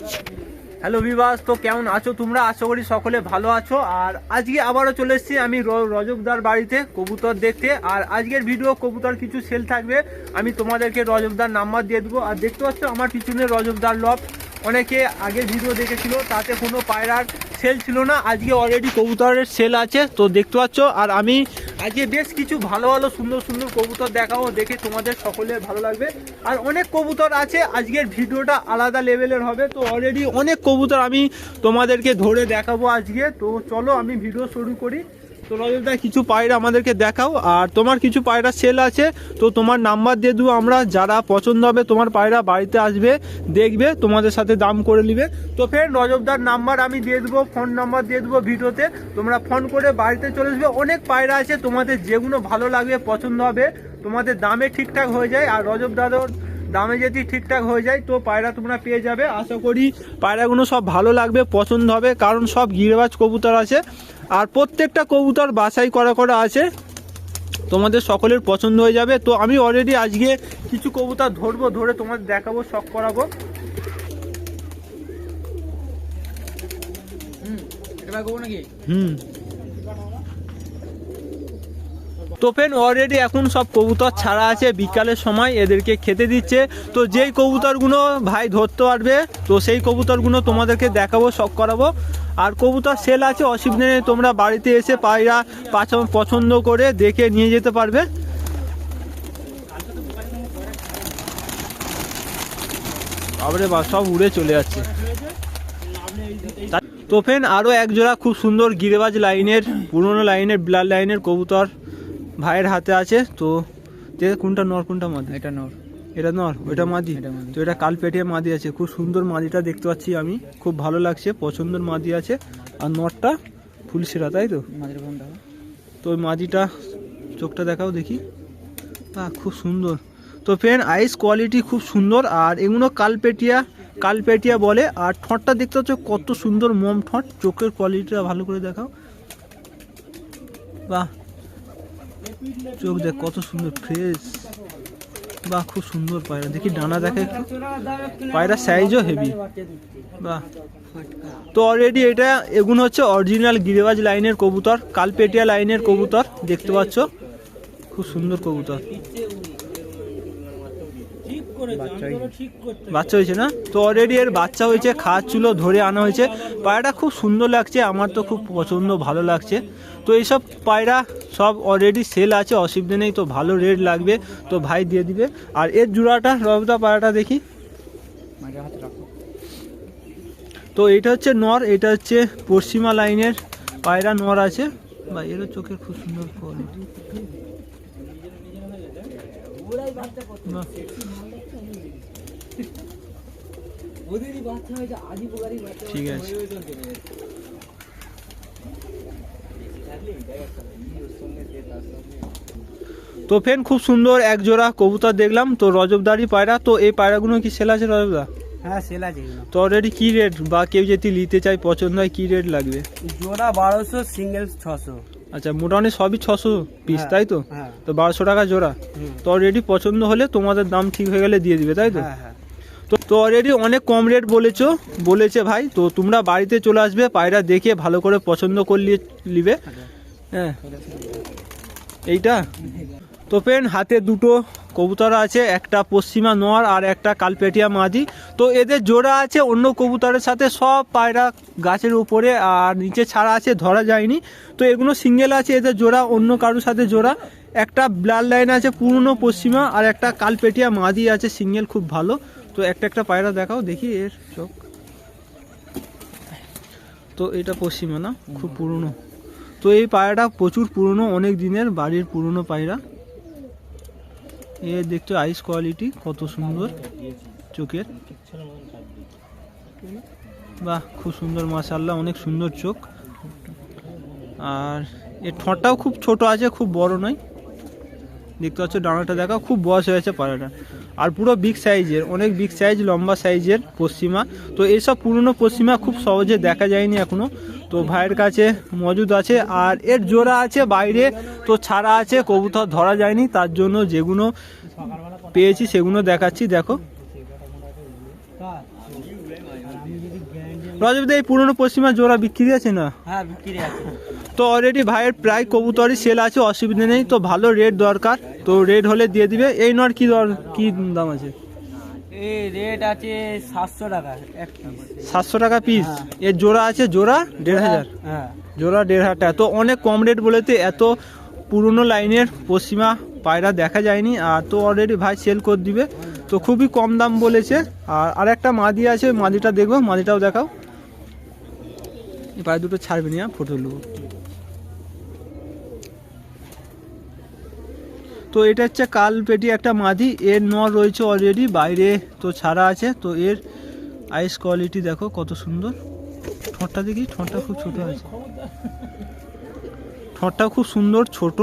Hello বিবাস তো কেমন আছো তোমরা? আশা করি সকলে ভালো আছো। আর আজকে আবারও চলে এসেছি আমি র- রজবদার বাড়িতে কবুতর দেখতে। আর আজকের ভিডিও কবুতর কিছু সেল থাকবে। আমি তোমাদেরকে রজবদার নাম্বার দিয়ে দেবো। আর দেখতে পাচ্ছ, আমার পিছনে রজবদার লব অনেকে আগে ভিডিও দেখেছিল, তাতে কোনো পায়রার সেল ছিল না। আজকে অলরেডি কবুতরের সেল আছে। তো দেখতে পাচ্ছ, আর আমি আজকে বেশ কিছু ভালো ভালো, সুন্দর সুন্দর কবুতর দেখাবো, দেখে তোমাদের সকলের ভালো লাগবে। আর অনেক কবুতর আছে, আজকের ভিডিওটা আলাদা লেভেলের হবে, তো অলরেডি অনেক কবুতর আমি তোমাদেরকে ধরে দেখাবো আজকে। তো চলো আমি ভিডিও শুরু করি। তো রজতদা কিছু পায়রা আমাদেরকে দেখাও। আর তোমার কিছু পায়রা সেল আছে, তো তোমার নাম্বার দিয়ে দেবো আমরা। যারা পছন্দ হবে, তোমার পায়রা বাড়িতে আসবে, দেখবে, তোমাদের সাথে দাম করে নিবে। তো ফের রজবদার নাম্বার আমি দিয়ে দেবো ফোন নাম্বার দিয়ে দেবো ভিডিওতে। তোমরা ফোন করে বাড়িতে চলে আসবে। অনেক পায়রা আছে, তোমাদের যেগুলো ভালো লাগবে, পছন্দ হবে, তোমাদের দামে ঠিকঠাক হয়ে যায়। আর রজব দামে যদি ঠিকঠাক হয়ে যায়, তো পায়রা তোমরা পেয়ে যাবে। আশা করি পায়রাগুলো সব ভালো লাগবে, পছন্দ হবে। কারণ সব গিরবাজ কবুতর আছে। আর প্রত্যেকটা কবুতর বাছাই করা করা আছে। তোমাদের সকলের পছন্দ হয়ে যাবে। তো আমি অলরেডি আজকে কিছু কবুতর ধরবো ধরে তোমাদের দেখাবো শখ করাবো। হুম। তো ফেন অলরেডি এখন সব কবুতর ছাড়া আছে, বিকালের সময় এদেরকে খেতে দিচ্ছে। তো যেই কবুতরগুলো ভাই ধরতে পারবে, তো সেই কবুতরগুলো তোমাদেরকে দেখাবো, শখ করাবো। আর কবুতর সেল আছে, অসুবিধা নেই, তোমরা বাড়িতে এসে পায়রা পাছ- পছন্দ করে দেখে নিয়ে যেতে পারবে। আবারে বা সব উড়ে চলে যাচ্ছে। তো ফেন আরও এক জোড়া খুব সুন্দর গিরেবাজ লাইনের, পুরনো লাইনের ব্লাড লাইনের কবুতর। ভাইয়ের হাতে আছে তো কোনটা নর কোনটা মাদি? এটা নর। এটা নর ওটা মাদি? তো এটা কাল পেটিয়ে মাদি আছে খুব সুন্দর মাদিটা দেখতে পাচ্ছি আমি খুব ভালো লাগছে পছন্দের মাদি আছে আর নরটা ফুল সেরা তাই তো? তো ওই মাদিটা চোখটা দেখাও দেখি। বাহ খুব সুন্দর। তো ফেন আইস কোয়ালিটি খুব সুন্দর আর এগুলো কালপেটিয়া কালপেটিয়া বলে আর ঠোঁটটা দেখতে হচ্ছে কত সুন্দর মম ঠোঁট চোখের কোয়ালিটিটা ভালো করে দেখাও। বাহ চোখ দেখ, কত সুন্দর ফ্রেশ বাহ, খুব সুন্দর পায়রা। দেখি ডানা দেখে পায়রা সাইজও হেভি বাহ। তো অলরেডি এটা এগুলো হচ্ছে অরিজিনাল গিরিবাজ লাইনের কবুতর, কালপেটিয়া লাইনের কবুতর, দেখতে পাচ্ছ? খুব সুন্দর কবুতর। বাচ্চা হয়েছে না? তো অলরেডি এর বাচ্চা হয়েছে খাওয়াচ্ছিল ধরে আনা হয়েছে। পায়রাটা খুব সুন্দর লাগছে, আমার তো খুব পছন্দ, ভালো লাগছে। তো এইসব পায়রা সব অলরেডি সেল আছে, অসুবিধা নেই, তো ভালো রেট লাগবে, তো ভাই দিয়ে দিবে। আর এর জোড়াটা রবদা পায়রাটা দেখি। তো এটা হচ্ছে নর, এটা হচ্ছে পশ্চিমা লাইনের পায়রা নর আছে। বা এরও চোখের খুব সুন্দর ঠিক আছে। তো ফেন খুব সুন্দর এক জোড়া কবুতর দেখলাম। তো রজবদারি পায়রা তো এই পায়রাগুলো কি সেল আছে রজবদা? হ্যাঁ সেল আছে তো অলরেডি কি রেট বা কেউ যদি নিতে পছন্দ হয় কি রেট লাগবে? জোড়া বারোশো সিঙ্গেল ছশো। আচ্ছা মোটামুটি সবই ছশো পিস হ্যাঁ, তাই তো? হ্যাঁ। তো বারোশো টাকা জোড়া। তো অলরেডি পছন্দ হলে তোমাদের দাম ঠিক হয়ে গেলে দিয়ে দিবে তাই তো? হ্যাঁ তো তো অলরেডি অনেক কম রেট বলেছ বলেছে ভাই। তো তোমরা বাড়িতে চলে আসবে পায়রা দেখে ভালো করে পছন্দ করলে নিবে। হ্যাঁ। এইটা? তো পেন, হাতে দুটো কবুতর আছে, একটা পশ্চিমা নোয়ার আর একটা কালপেটিয়া মাদি তো এদের জোড়া আছে, অন্য কবুতরের সাথে সব পায়রা গাছের উপরে আর নিচে ছাড়া আছে, ধরা যায়নি। তো এগুলো সিঙ্গেল আছে, এদের জোড়া, অন্য কারোর সাথে জোড়া। একটা ব্লাড লাইন আছে, পুরনো পশ্চিমা আর একটা কালপেটিয়া মাদি আছে, সিঙ্গেল খুব ভালো। তো একটা একটা পায়রা দেখাও, দেখি এর চোখ। তো এটা পশ্চিমা না? খুব পুরনো। তো এই পায়রাটা প্রচুর পুরনো, অনেক দিনের বাড়ির পুরনো পায়রা। এ দেখতে আইস কোয়ালিটি কত সুন্দর চোখের। বাহ, খুব সুন্দর মাশাল্লাহ অনেক সুন্দর চোখ। আর এর ঠোঁটটাও খুব ছোট আছে, খুব বড় নয়। দেখতে পাচ্ছ, ডানাটা দেখা খুব বয়স হয়েছে পায়রাটা আর পুরো বিগ সাইজের অনেক বিগ সাইজ লম্বা সাইজের পশ্চিমা। তো এইসব পুরনো পশ্চিমা খুব সহজে দেখা যায়নি এখনও তো ভাইয়ের কাছে মজুদ আছে, আর এর জোড়া আছে বাইরে, তো ছাড়া আছে, কবুতর ধরা যায়নি। তার জন্য যেগুলো পেয়েছি সেগুলো দেখাচ্ছি, দেখো আর আমি যদি গ্যারান্টি রজবদা এই পুরনো পশ্চিমা জোড়া বিক্রি আছে না? হ্যাঁ বিক্রি আছে। তো অলরেডি ভাইয়ের প্রায় কবুতরই সেল আছে অসুবিধা নেই। তো ভালো রেট দরকার। তো রেট হলে দিয়ে দিবে। এই নর কি দর কি দাম আছে? এই রেট আছে সাতশো টাকা পিস সাতশো টাকা পিস হ্যাঁ। এর জোড়া আছে জোড়া দেড় হাজার? হ্যাঁ জোড়া দেড় হাজার টাকা। তো অনেক কম রেট বলেতে এত পুরনো লাইনের পশ্চিমা পায়রা দেখা যায়নি। আর তো অলরেডি ভাই সেল করে দিবে। তো খুবই কম দাম বলেছে। আর আরেকটা মাদি আছে, মাদিটা দেখব, মাদিটাও দেখাও। পায়ে দুটো ছাড়বে না ফটো নেব তো এটা হচ্ছে কাল পেটি একটা মাদি, এর নর রয়েছে অলরেডি বাইরে তো ছাড়া আছে। তো এর আইস কোয়ালিটি দেখো কত সুন্দর। ঠোঁটটা দেখি, ঠোঁটটা খুব ছোট আছে। ঠোঁটটা খুব সুন্দর, ছোট।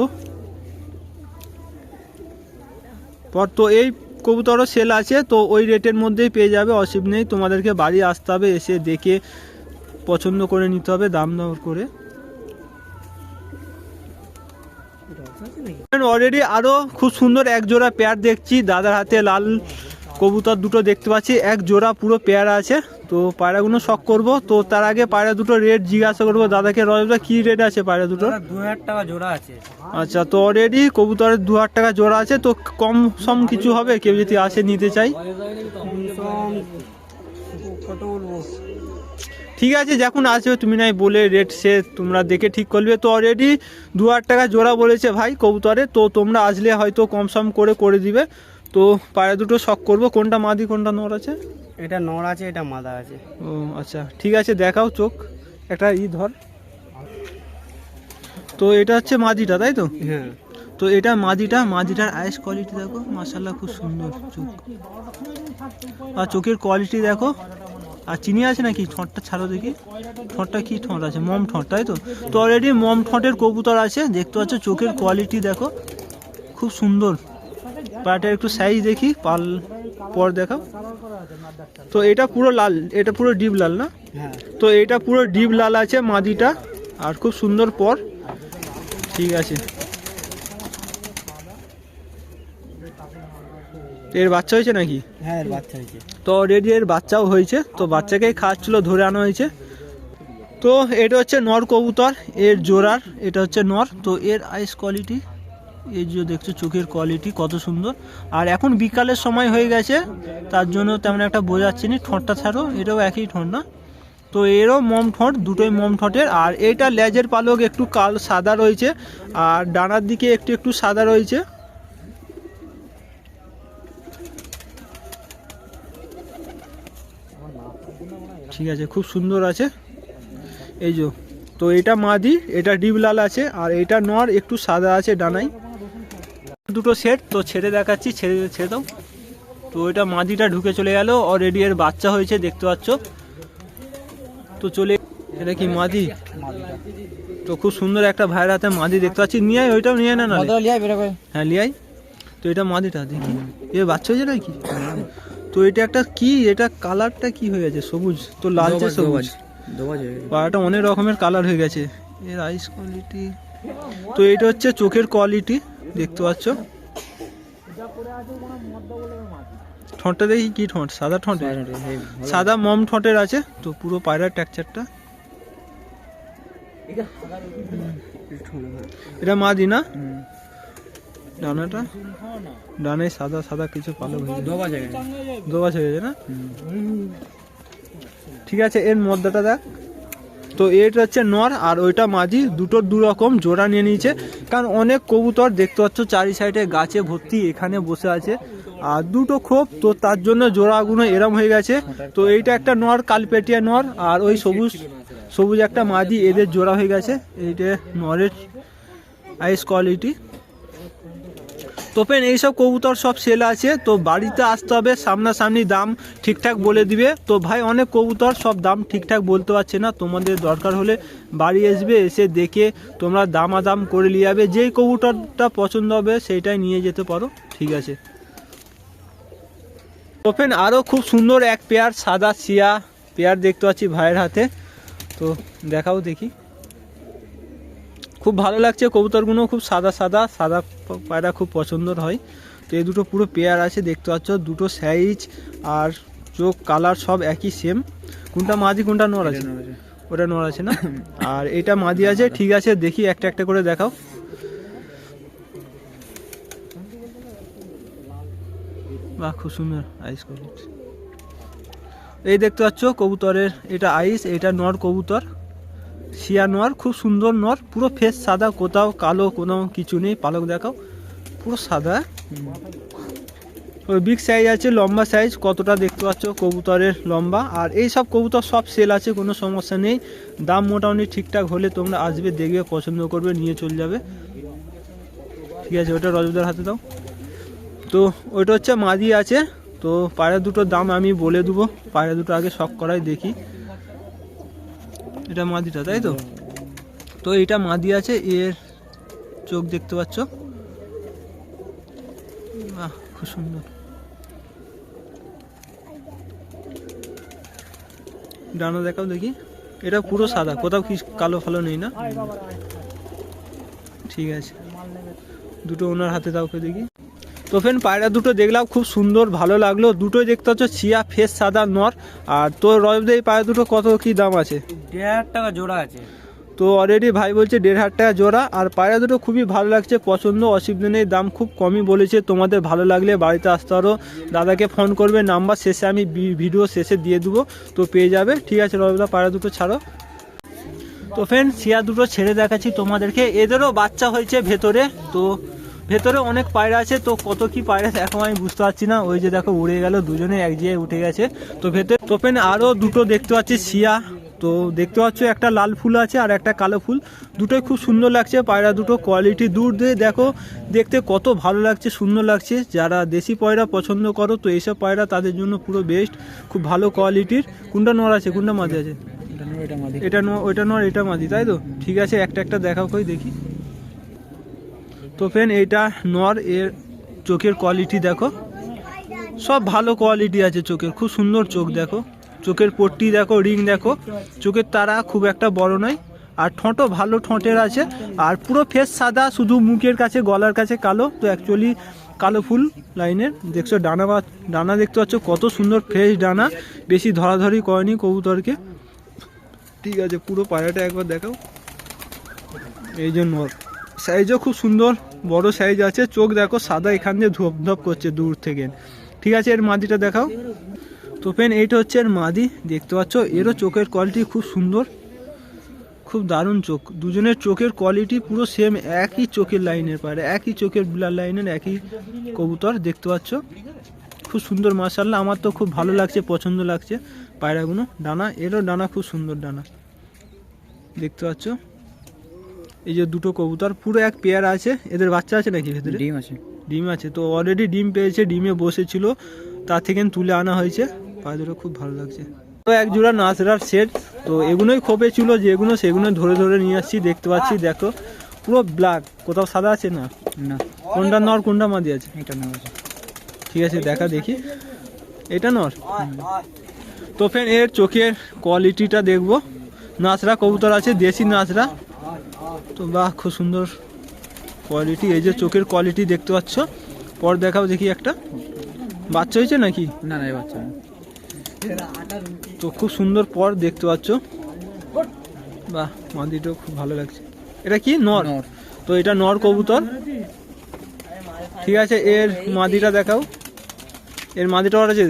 পর তো এই কবুতরও সেল আছে তো ওই রেটের মধ্যেই পেয়ে যাবে অসীব নেই। তোমাদেরকে বাড়ি আসতে হবে এসে দেখে পছন্দ করে নিতে হবে দাম দর করে। অলরেডি আরও খুব সুন্দর এক জোড়া প্যার দেখছি দাদার হাতে লাল কবুতর দুটো দেখতে পাচ্ছি এক জোড়া পুরো পেয়ারা আছে তো পায়রাগুলো শখ করব। তো তার আগে পায়রা দুটো রেট জিজ্ঞাসা করব দাদাকে রজদা কি রেট আছে পায়রা দুটো? দু হাজার টাকা জোড়া আছে। আচ্ছা তো অলরেডি কবুতরের দু হাজার টাকা জোড়া আছে তো কম সম কিছু হবে? কেউ যদি আসে নিতে চাই। ঠিক আছে যখন আসবে তুমি নাই বলে রেট সে তোমরা দেখে ঠিক করবে। তো অলরেডি দু হাজার টাকা জোড়া বলেছে ভাই কবুতরে তো তোমরা আসলে হয়তো কম সম করে করে দিবে। তো পায়রা দুটো শখ করব। কোনটা মাদি কোনটা নর আছে? এটা নড় আছে এটা মাদা আছে। ও আচ্ছা ঠিক আছে দেখাও চোখ। একটা ই ধর। তো এটা হচ্ছে মাদিটা তাই তো? হ্যাঁ। তো এটা মাদিটা মাদিটার আইস কোয়ালিটি দেখো মাসাল্লাহ খুব সুন্দর চোখ। আর চোখের কোয়ালিটি দেখো। আর চিনি আছে নাকি? ঠোঁটটা ছাড়ো দেখি। ঠোঁটটা কি ঠোঁট আছে? মম ঠোঁট তাই তো? তো অলরেডি মম ঠোঁটের কবুতর আছে। দেখতে পাচ্ছ চোখের কোয়ালিটি দেখো। খুব সুন্দর। পাটার একটু সাইজ দেখি পাল পর দেখাও। তো এটা পুরো লাল এটা পুরো ডিপ লাল না? হ্যাঁ। তো এটা পুরো ডিপ লাল আছে মাদিটা আর খুব সুন্দর পর। ঠিক আছে। এর বাচ্চা হয়েছে নাকি? হ্যাঁ এর বাচ্চা হয়েছে। তো অলরেডি এর বাচ্চাও হয়েছে তো বাচ্চাকেই খাওয়াচ্ছিল ধরে আনা হয়েছে। তো এটা হচ্ছে নর কবুতর এর জোড়ার এটা হচ্ছে নর। তো এর আইস কোয়ালিটি এই যে দেখছ, চোখের কোয়ালিটি কত সুন্দর। আর এখন বিকালের সময় হয়ে গেছে, তার জন্য তেমন একটা বোঝাচ্ছি না, ঠোঁটটা ছাড়ো, এটাও একই ঠোঁট না। তো এরও মম ঠোঁট, দুটোই মম ঠোঁটের, আর এটা লেজের পালক একটু কাল সাদা রয়েছে, আর ডানার দিকে একটু একটু সাদা রয়েছে। ঠিক আছে, খুব সুন্দর আছে। এই যে, তো এটা মাদি, এটা ডিপ লাল আছে, আর এটা নর একটু সাদা আছে ডানাই দুটো সেট তো ছেড়ে দেখাচ্ছি ছেড়ে ছেড়ে দাও। তো এটা মাদিটা ঢুকে চলে গেল অলরেডি এর বাচ্চা হয়েছে দেখতে পাচ্ছ। তো চলে এটা কি মাদি তো খুব সুন্দর একটা ভাইয়ের হাতে মাদি দেখতে পাচ্ছি। নিয়ে আয়, ওইটাও নিয়ে না না হ্যাঁ লিয়াই তো এটা মাদিটা দেখি। এ বাচ্চা হয়েছে নাকি? তো এটা একটা কি? এটা কালারটা কি হয়ে গেছে? সবুজ তো লালচে সবুজ। পাড়াটা অনেক রকমের কালার হয়ে গেছে। এর আইস কোয়ালিটি তো এটা হচ্ছে চোখের কোয়ালিটি দেখতে পাচ্ছ? ঠোঁটটা দেখি কি ঠোঁট? সাদা ঠোঁট? সাদা মম ঠোঁটের আছে তো পুরো পায়রার টেক্সচারটা এটা মাদি না ডানাটা? ডানায় সাদা সাদা কিছু পালক হয়ে দোবাজ হয়ে গেছে। না? ঠিক আছে এর মধ্যটা দেখ। তো এটা হচ্ছে নর আর ওইটা মাঝি দুটোর দু রকম জোড়া নিয়ে নিয়েছে। কারণ অনেক কবুতর দেখতে পাচ্ছ, চারি সাইডে গাছে ভর্তি, এখানে বসে আছে। আর দুটো খোপ, তো তার জন্য জোড়াগুলো এরম হয়ে গেছে। তো এইটা একটা নর, কালপেটিয়া নর, আর ওই সবুজ সবুজ একটা মাদি এদের জোড়া হয়ে গেছে। এইটা নরের আইস কোয়ালিটি তো এইসব কবুতর সব সেল আছে, তো বাড়িতে আসতে হবে, সামনাসামনি দাম ঠিকঠাক বলে দিবে। তো ভাই, অনেক কবুতর সব দাম ঠিকঠাক বলতে পারছে না, তোমাদের দরকার হলে বাড়ি আসবে, এসে দেখে তোমরা দামাদাম করে নিয়ে যাবে। যেই কবুতরটা পছন্দ হবে, সেইটাই নিয়ে যেতে পারো, ঠিক আছে। ওপেন আরও খুব সুন্দর এক পেয়ার সাদা সিয়া পেয়ার দেখতে পাচ্ছি ভাইয়ের হাতে। তো দেখাও দেখি। খুব ভালো লাগছে কবুতরগুলো খুব সাদা সাদা সাদা পায়রা খুব পছন্দর হয়। তো এই দুটো পুরো পেয়ার আছে দেখতে পাচ্ছ দুটো সাইজ আর চোখ কালার সব একই সেম কোনটা মাদি কোনটা নর আছে? ওটা নর আছে না? আর এটা মাদি আছে ঠিক আছে দেখি একটা একটা করে দেখাও। বাহ খুব সুন্দর আইস কোয়ালিটি এই দেখতে পাচ্ছ কবুতরের এটা আইস এটা নর কবুতর। শিয়া নর খুব সুন্দর নর পুরো ফেস সাদা, কোথাও কালো, কোনো কিছু নেই, পালক দেখাও, পুরো সাদা। ওই বিগ সাইজ আছে, লম্বা সাইজ কতটা দেখতে পাচ্ছ? কবুতরের লম্বা। আর এই সব কবুতর সব সেল আছে, কোনো সমস্যা নেই। দাম মোটামুটি ঠিকঠাক হলে তোমরা আসবে, দেখবে, পছন্দ করবে, নিয়ে চলে যাবে। ঠিক আছে, ওটা রজবদার হাতে দাও। তো ওইটা হচ্ছে মাদি আছে, তো পায়রা দুটোর দাম আমি বলে দেবো। পায়রা দুটো আগে শখ করাই দেখি। এটা মাদিটা তাই তো? তো এটা মাদি আছে এর চোখ দেখতে পাচ্ছ? বাহ খুব সুন্দর। ডানা দেখাও দেখি। এটা পুরো সাদা কোথাও কি কালো ফালো নেই না? ঠিক আছে। দুটো ওনার হাতে দাও দেখি। তো ফ্রেন্ড পায়রা দুটো দেখলাম খুব সুন্দর ভালো লাগল। দুটোই দেখতে হচ্ছে চিয়া ফেস সাদা নর। আর তো রজদে এই পায়রা দুটো কত কি দাম আছে? দেড় হাজার টাকা জোড়া আছে। তো অলরেডি ভাই বলছে দেড় হাজার টাকা জোড়া। আর পায়রা দুটো খুবই ভালো লাগছে পছন্দ অসুবিধা নেই দাম খুব কমই বলেছে। তোমাদের ভালো লাগলে বাড়িতে আসতে পারো। দাদাকে ফোন করবে নাম্বার শেষে আমি ভিডিও শেষে দিয়ে দেবো। তো পেয়ে যাবে। ঠিক আছে রবিদা পায়রা দুটো ছাড়ো। তো ফ্রেন্ড শিয়া দুটো ছেড়ে দেখাচ্ছি তোমাদেরকে। এদেরও বাচ্চা হয়েছে ভেতরে। তো ভেতরে অনেক পায়রা আছে তো কত কি পায়রা এখন আমি বুঝতে পারছি না। ওই যে দেখো উড়ে গেল দুজনে এক জায়গায় উঠে গেছে। তো ভেতরে তোপেন আরও দুটো দেখতে পাচ্ছি শিয়া। তো দেখতে পাচ্ছ একটা লাল ফুল আছে আর একটা কালো ফুল। দুটোই খুব সুন্দর লাগছে পায়রা দুটো কোয়ালিটি দূর দিয়ে দেখো দেখতে কত ভালো লাগছে সুন্দর লাগছে। যারা দেশি পায়রা পছন্দ করো তো এইসব পায়রা তাদের জন্য পুরো বেস্ট খুব ভালো কোয়ালিটির কোনটা নর আছে কোনটা মাঝে আছে? এটা এটা ওইটা নয় এটা মাঝি তাই তো? ঠিক আছে একটা একটা দেখাও কই দেখি। তো ফ্রেন্ড, এইটা নর, এর চোখের কোয়ালিটি দেখো। সব ভালো কোয়ালিটি আছে চোখের, খুব সুন্দর চোখ দেখো। চোখের পট্টি দেখো, রিং দেখো। চোখের তারা খুব একটা বড় নয়, আর ঠোঁটও ভালো ঠোঁটের আছে। আর পুরো ফেস সাদা, শুধু মুখের কাছে, গলার কাছে কালো। তো অ্যাকচুয়ালি কালো ফুল লাইনের, দেখছ ডানা বা, ডানা দেখতে পাচ্ছ, কত সুন্দর ফ্রেশ ডানা। বেশি ধরাধরি করেনি কবুতরকে। ঠিক আছে, পুরো পায়রাটা একবার দেখাও। এই জন্য সাইজও খুব সুন্দর। বড় সাইজ আছে, চোখ দেখো, সাদা এখান দিয়ে ধপ ধপ করছে দূর থেকে। ঠিক আছে, এর মাদিটা দেখাও। তো পেন এইটা হচ্ছে এর মাদি, দেখতে পাচ্ছ? এরও চোখের কোয়ালিটি খুব সুন্দর। খুব দারুণ চোখ। দুজনের চোখের কোয়ালিটি পুরো সেম একই চোখের লাইনের পায়রা একই চোখের ব্লার লাইনের একই কবুতর, দেখতে পাচ্ছ? খুব সুন্দর মার্শাল্লাহ আমার তো খুব ভালো লাগছে, পছন্দ লাগছে। পায়রাগুলো ডানা, এরও ডানা খুব সুন্দর ডানা। দেখতে পাচ্ছ? এই যে দুটো কবুতর পুরো এক পেয়ার আছে। এদের বাচ্চা আছে নাকি ভেতরে? ডিম আছে। ডিম আছে। তো অলরেডি ডিম পেয়েছে ডিমে বসেছিল। তার থেকে তুলে আনা হয়েছে। পায়ে দুটো খুব ভালো লাগছে। তো এক জোড়া নাচরার সেট তো এগুলোই খোপে ছিল যেগুলো সেগুলো ধরে ধরে নিয়ে আসছি দেখতে পাচ্ছি দেখো। পুরো ব্ল্যাক কোথাও সাদা আছে না? না। কোনটা নর কোনটা মাদি আছে? এটা নর আছে ঠিক আছে দেখা দেখি। এটা নর? তো ফ্রেন্ড এর চোখের কোয়ালিটিটা দেখব। নাচরা কবুতর আছে দেশি নাচরা তো বাহ খুব সুন্দর কোয়ালিটি এই যে চোখের কোয়ালিটি দেখতে পাচ্ছ পর দেখাও দেখি একটা। বাচ্চা হয়েছে নাকি? না না বাচ্চা তো খুব সুন্দর পর দেখতে পাচ্ছ। বাহ মাদিটাও খুব ভালো লাগছে। এটা কি? নর? তো এটা নর কবুতর। ঠিক আছে এর মাদিটা দেখাও। এর মাদিটা আছে?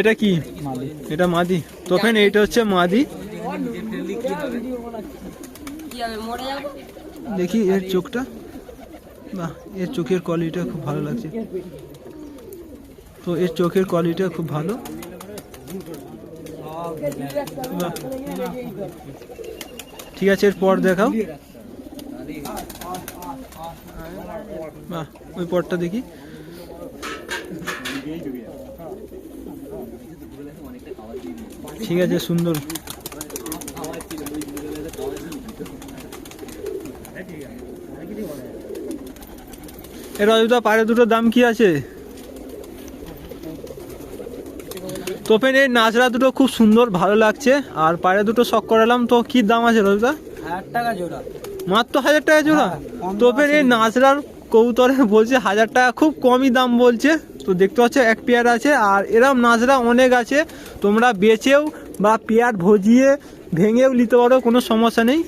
এটা কি? এটা মাদি। তো ফেন এইটা হচ্ছে মাদি। দেখি এর চোখটা। বাহ, এর চোখের কোয়ালিটিটা খুব ভালো লাগছে। তো এর চোখের কোয়ালিটিটা খুব ভালো। ঠিক আছে, এরপর দেখাও। বাহ, ওই পরটা দেখি। ঠিক আছে, সুন্দর। এর অযোধ্যা পাড়ে দুটোর দাম কি আছে? তোপেন এই নাচরা দুটো খুব সুন্দর ভালো লাগছে। আর পাড়ে দুটো শখ করালাম তো কি দাম আছে রবিদা টাকা জোড়া। মাত্র হাজার টাকা জোড়া? হ্যাঁ, তোপেন এই নাচরার কবুতরে বলছে হাজার টাকা খুব কমই দাম বলছে। তো দেখতে পাচ্ছ এক পেয়ার আছে। আর এরম নাচরা অনেক আছে। তোমরা বেচেও বা পেয়ার ভজিয়ে ভেঙেও নিতে পারো কোনো সমস্যা নেই।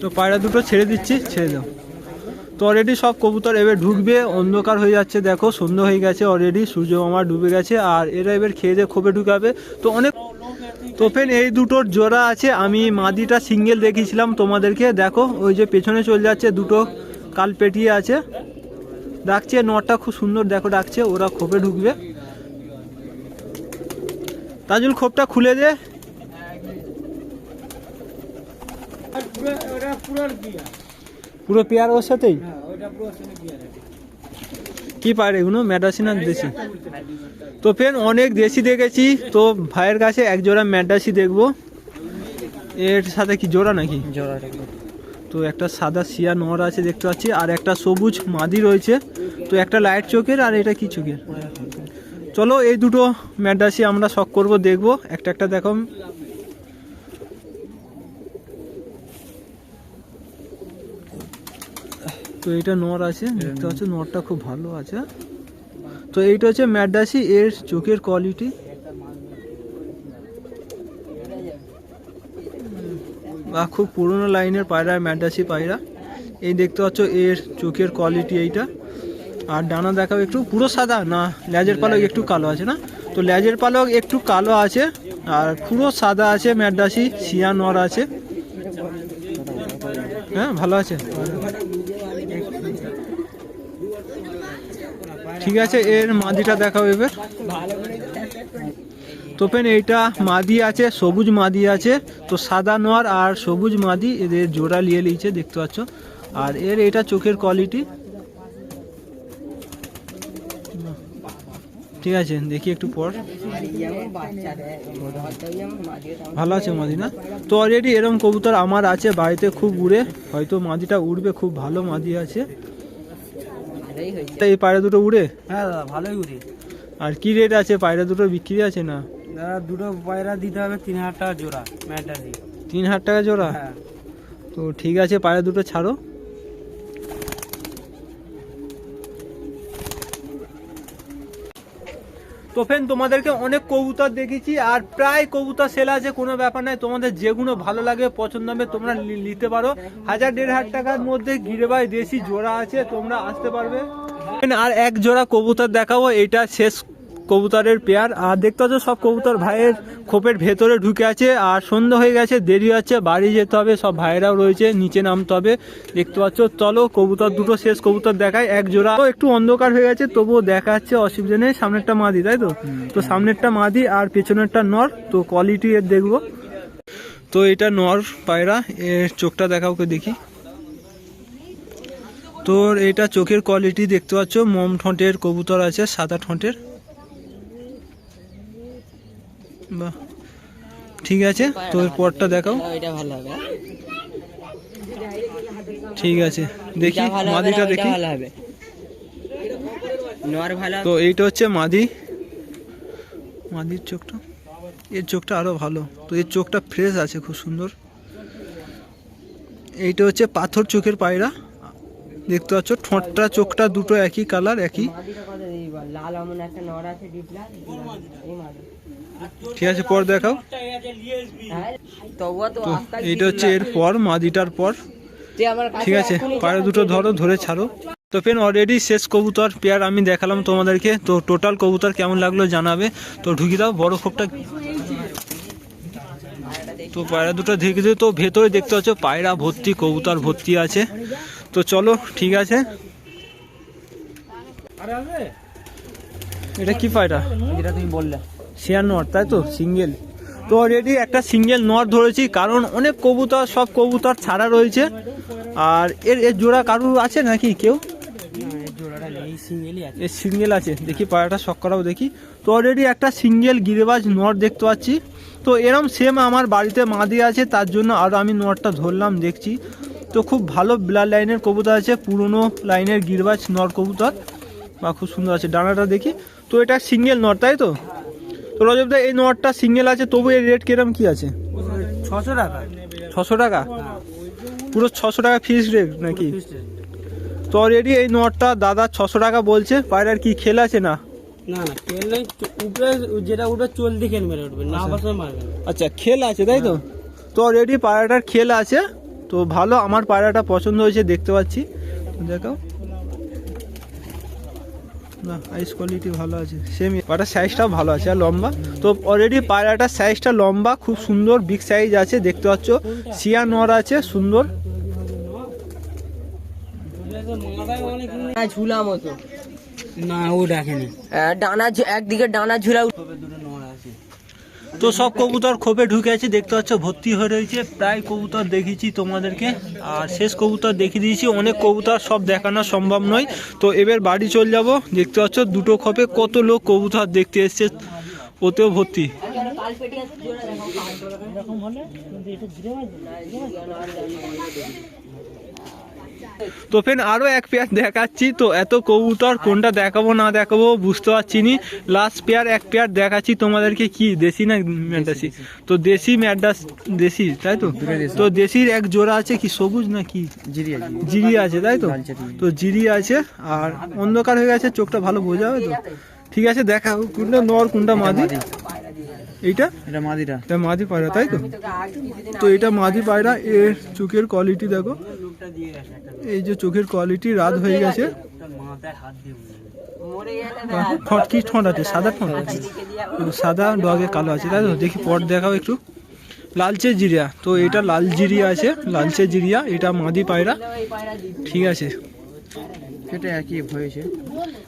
তো পায়রা দুটো ছেড়ে দিচ্ছি, ছেড়ে দাও। তো অলরেডি সব কবুতর এবার ঢুকবে, অন্ধকার হয়ে যাচ্ছে, দেখো, সন্ধ্যা হয়ে গেছে অলরেডি সূর্য মামা ডুবে গেছে, আর এরা এবার খেয়ে দিয়ে খোপে ঢুকাবে। তো অনেক তো ফেন এই দুটোর জোড়া আছে, আমি মাদিটা সিঙ্গেল দেখিয়েছিলাম তোমাদেরকে, দেখো, ওই যে পেছনে চলে যাচ্ছে, দুটো কাল পেটিয়ে আছে। ডাকছে নটা খুব সুন্দর, দেখো, ডাকছে, ওরা খোপে ঢুকবে। তাজুল খোপটা খুলে দে। পুরো পেয়ার ওর সাথেই? কি পারে এগুলো ম্যাডাসিন আর দেশি? তো ফের অনেক দেশি দেখেছি। তো ভাইয়ের কাছে এক জোড়া ম্যাডাসি দেখব। এর সাথে কি জোড়া নাকি? জোড়া তো একটা সাদা সিয়া নর আছে দেখতে পাচ্ছি আর একটা সবুজ মাদি রয়েছে। তো একটা লাইট চোখের আর এটা কি চোখের? চলো এই দুটো ম্যাডাসি আমরা শখ করব দেখব। একটা একটা দেখো। তো এইটা নর আছে দেখতে পাচ্ছ নরটা খুব ভালো আছে। তো এইটা হচ্ছে ম্যাডাসি এর চোখের কোয়ালিটি বা খুব পুরনো লাইনের পায়রা ম্যাডাসি পায়রা। এই দেখতে পাচ্ছ এর চোখের কোয়ালিটি এইটা। আর ডানা দেখাও একটু পুরো সাদা না লেজের পালক একটু কালো আছে না? তো লেজের পালক একটু কালো আছে আর পুরো সাদা আছে ম্যাডাসি সিয়া নর আছে। হ্যাঁ ভালো আছে। ঠিক আছে, এর মাদিটা দেখাও এবার। তো পেন এইটা মাদি আছে, সবুজ মাদি আছে, তো সাদা নোয়ার আর সবুজ মাদি এদের জোড়া নিয়ে নিয়েছে, দেখতে পাচ্ছ। আর এর এটা চোখের কোয়ালিটি ঠিক আছে, দেখি একটু পর। ভালো আছে মাদি না? তো অলরেডি এরম কবুতর আমার আছে, বাড়িতে খুব উড়ে, হয়তো মাদিটা উড়বে, খুব ভালো মাদি আছে। তা এই পায়রা দুটো উড়ে? হ্যাঁ দাদা ভালোই উড়ে। আর কি রেট আছে? পায়রা দুটো বিক্রি আছে না? দাদা দুটো পায়রা দিতে হবে তিন হাজার টাকা জোড়া ম্যাটারি তিন হাজার টাকা জোড়া? হ্যাঁ। তো ঠিক আছে পায়রা দুটো ছাড়ো। তো ফ্রেন্ড তোমাদেরকে অনেক কবুতর দেখেছি আর প্রায় কবুতর সেল আছে, কোনো ব্যাপার নাই। তোমাদের যেগুলো ভালো লাগে, পছন্দ হবে, তোমরা নিতে পারো। হাজার দেড় হাজার টাকার মধ্যে ঘিরে ভাই দেশি জোড়া আছে, তোমরা আসতে পারবে। আর এক জোড়া কবুতর দেখাবো, এটা শেষ কবুতরের পেয়ার। আর দেখতে পাচ্ছ সব কবুতর ভাইয়ের খোপের ভেতরে ঢুকে আছে। আর সন্ধ্যা হয়ে গেছে দেরি হচ্ছে বাড়ি যেতে হবে সব ভাইয়েরাও রয়েছে নিচে নামতে হবে। দেখতে পাচ্ছ চলো কবুতর দুটো শেষ কবুতর দেখায় এক জোড়া। তো একটু অন্ধকার হয়ে গেছে তবুও দেখা যাচ্ছে অসুবিধা নেই। সামনেরটা মাদি তাই তো? তো সামনেরটা মাদি আর পেছনেরটা নর। তো কোয়ালিটি এর দেখব। তো এটা নর পায়রা এর চোখটা দেখা ওকে দেখি। তোর এটা চোখের কোয়ালিটি দেখতে পাচ্ছ মম ঠোঁটের কবুতর আছে সাদা ঠোঁটের। বাহ। ঠিক আছে তো পরটা দেখাও। এটা ভালো হবে। ঠিক আছে দেখি মাদিটা দেখি। ভালো হবে। নোয়ার ভালো তো এইটা হচ্ছে মাদি। মাদির চোখটা। এর চোখটা আরও ভালো। তো এর চোখটা ফ্রেশ আছে খুব সুন্দর। এইটা হচ্ছে পাথর চোখের পায়রা। দেখতে পাচ্ছ ঠোঁটটা চোখটা দুটো একই কালার একই। লাল একটা নর আছে ডিপলা। এই মাদি। ঠিক আছে পর দেখাও। তো তো এইটা হচ্ছে এর পর মাদিটার পর। তুই আমার কাছে ঠিক আছে পায়রা দুটো ধরো ধরে ছাড়ো। তো ফেন অলরেডি শেষ কবুতর পেয়ার আমি দেখালাম তোমাদেরকে। তো টোটাল কবুতর কেমন লাগল জানাবে। তো ঢুকি দাও বড় খোপটা। তো পায়রা দুটো ঢেকে দিও। তো ভেতরে দেখতে পাচ্ছ পায়রা ভর্তি কবুতর ভর্তি আছে। তো চলো ঠিক আছে। এটা কি পায়রা? যেটা তুমি বললে। শেয়ার নট তাই তো? সিঙ্গেল। তো অলরেডি একটা সিঙ্গেল নট ধরেছি, কারণ অনেক কবুতর, সব কবুতর ছাড়া রয়েছে। আর এর এর জোড়া কারুর আছে নাকি কেউ? এর সিঙ্গেল আছে, দেখি পায়রাটা শখ করাও দেখি। তো অলরেডি একটা সিঙ্গেল গিরেবাজ নট দেখতে পাচ্ছি। তো এরম সেম আমার বাড়িতে মাদি আছে, তার জন্য আরও আমি নটটা ধরলাম, দেখছি। তো খুব ভালো ব্লাড লাইনের কবুতর আছে, পুরনো লাইনের গিরবাজ নর কবুতর। বা খুব সুন্দর আছে, ডানাটা দেখি। তো এটা সিঙ্গেল নট তাই তো? তো রজবদা এই নটটা সিঙ্গেল আছে তবু এর রেট কিরম কি আছে? ছশো টাকা। ছশো টাকা? পুরো ছশো টাকা ফিস রেট নাকি? তো অলরেডি এই নোটটা দাদা ছশো টাকা বলছে পায়রার কি খেল আছে না? না না খেল নেই উপরে যেটা উঠবে চলতি খেল মেরে উঠবে না বাসে মারবে আচ্ছা খেল আছে তাই তো? তো অলরেডি পায়রাটার খেল আছে তো ভালো আমার পায়রাটা পছন্দ হয়েছে দেখতে পাচ্ছি। দেখাও। না আইস কোয়ালিটি ভালো আছে সেম সাইজটাও ভালো আছে আর লম্বা। তো অলরেডি পায়রাটার সাইজটা লম্বা খুব সুন্দর বিগ সাইজ আছে দেখতে পাচ্ছ। সিয়া নর আছে সুন্দর। ঝুলা মতো। না ও দেখেনি। ডানা একদিকে ডানা ঝুলা তো সব কবুতর খোপে ঢুকে আছে, দেখতে পাচ্ছ, ভর্তি হয়ে রয়েছে। প্রায় কবুতর দেখিয়েছি তোমাদেরকে। আর শেষ কবুতর দেখিয়ে দিয়েছি, অনেক কবুতর সব দেখানো সম্ভব নয়। তো এবার বাড়ি চলে যাব, দেখতে পাচ্ছ, দুটো খোপে কত লোক কবুতর দেখতে এসছে, ওতেও ভর্তি। তো ফেন আরও এক পেয়ার দেখাচ্ছি। তো এত কবুতর কোনটা দেখাবো না দেখাবো বুঝতে পারছি নি। লাস্ট পেয়ার এক পেয়ার দেখাচ্ছি। তোমাদেরকে কি দেশি না ম্যাডাসি? তো দেশি ম্যাডাস দেশি তাই তো? তো দেশির এক জোড়া আছে কি সবুজ না কি? জিরি আছে। জিরি আছে তাই তো? তো জিরি আছে আর অন্ধকার হয়ে গেছে চোখটা ভালো বোঝা হবে তো? ঠিক আছে দেখাও কোনটা নর কোনটা মাদি এইটা? এটা মাদিরা এটা মাদি পায়রা তাই তো? তো এটা মাদি পায়রা এর চোখের কোয়ালিটি দেখো। এই যে চোখের কোয়ালিটি রাত হয়ে গেছে। বাহ, ঠোঁট কি ঠোঁট সাদা সাদা ডগে কালো আছে তাই তো? দেখি পট দেখাও একটু। লালচে জিরিয়া তো এটা লাল জিরিয়া আছে লালচে জিরিয়া এটা মাদি পায়রা। ঠিক আছে। এটা একই হয়েছে।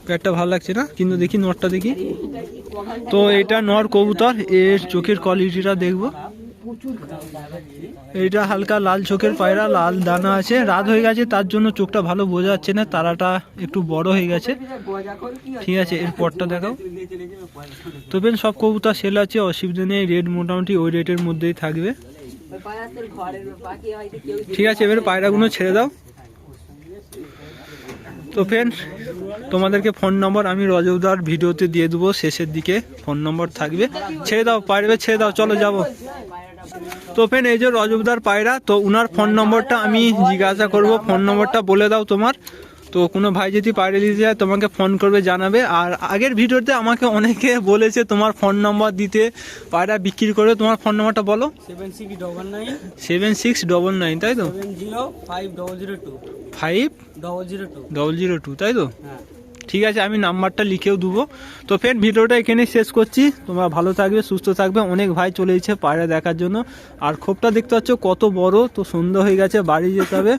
প্যাটটা ভালো লাগছে না? কিন্তু দেখি নটটা দেখি। তো এটা নর কবুতর, এর চোখের কোয়ালিটিটা দেখব। এটা হালকা লাল চোখের পায়রা, লাল দানা আছে। রাত হয়ে গেছে, তার জন্য চোখটা ভালো বোঝা যাচ্ছে না। তারাটা একটু বড় হয়ে গেছে। ঠিক আছে, এর পরটা দেখাও। তো বেন সব কবুতর সেল আছে, অসুবিধা নেই। রেট মোটামুটি ওই রেটের মধ্যেই থাকবে। ঠিক আছে, এবারে পায়রাগুলো ছেড়ে দাও। তো ফ্রেন্ড তোমাদেরকে ফোন নম্বর আমি রজবদার ভিডিওতে দিয়ে দেবো শেষের দিকে ফোন নম্বর থাকবে। ছেড়ে দাও পারবে ছেড়ে দাও চলো যাব। তো ফ্রেন্ড এই যে রজবদার পায়রা তো উনার ফোন নম্বরটা আমি জিজ্ঞাসা করব। ফোন নম্বরটা বলে দাও তোমার। তো কোনো ভাই যদি পায়রা দিতে যায় তোমাকে ফোন করবে জানাবে। আর আগের ভিডিওতে আমাকে অনেকে বলেছে তোমার ফোন নম্বর দিতে পায়রা বিক্রি করে তোমার ফোন নম্বরটা বলো। Seven six double nine seven six double nine তাই তো? Seven zero five double zero two তাই তো? হ্যাঁ। ঠিক আছে আমি নাম্বারটা লিখেও দেবো। তো ফের ভিডিওটা এখানে শেষ করছি। তোমরা ভালো থাকবে সুস্থ থাকবে। অনেক ভাই চলে এসেছে পায়রা দেখার জন্য। আর খোপটা দেখতে পাচ্ছ কত বড় তো সন্ধ্যা হয়ে গেছে বাড়ি যেতে হবে।